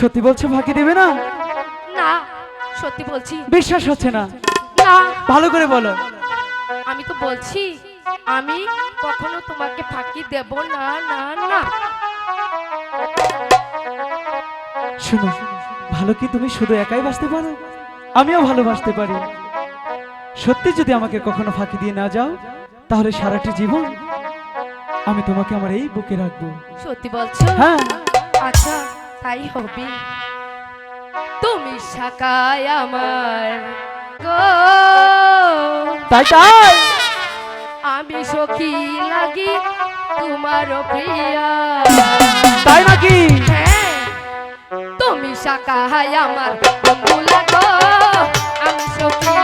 সত্যি বলছো ফাঁকি দেবে না? না সত্যি বলছি। বিশ্বাস হচ্ছে না। না। ভালো করে বলো। আমি তো বলছি আমি কখনো তোমাকে ফাঁকি দেব না না না। শোনো ভালো কি তুমি শুধু একাই বাঁচতে পারো? আমিও ভালোবাসতে পারি। সত্যি যদি আমাকে কখনো ফাঁকি দিয়ে না যাও তাহলে সারাটি জীবন আমি তোমাকে আমার এই বুকে রাখব। সত্যি বলছো? হ্যাঁ। আচ্ছা। তাই হবে। তুমি শাকায় আমার গো। তাই তাই আমি সখী লাগি তোমার প্রিয়া। তাই নাকি? হ্যাঁ, তুমি শাকায় আমার বন্ধু লাগো। আমি সখী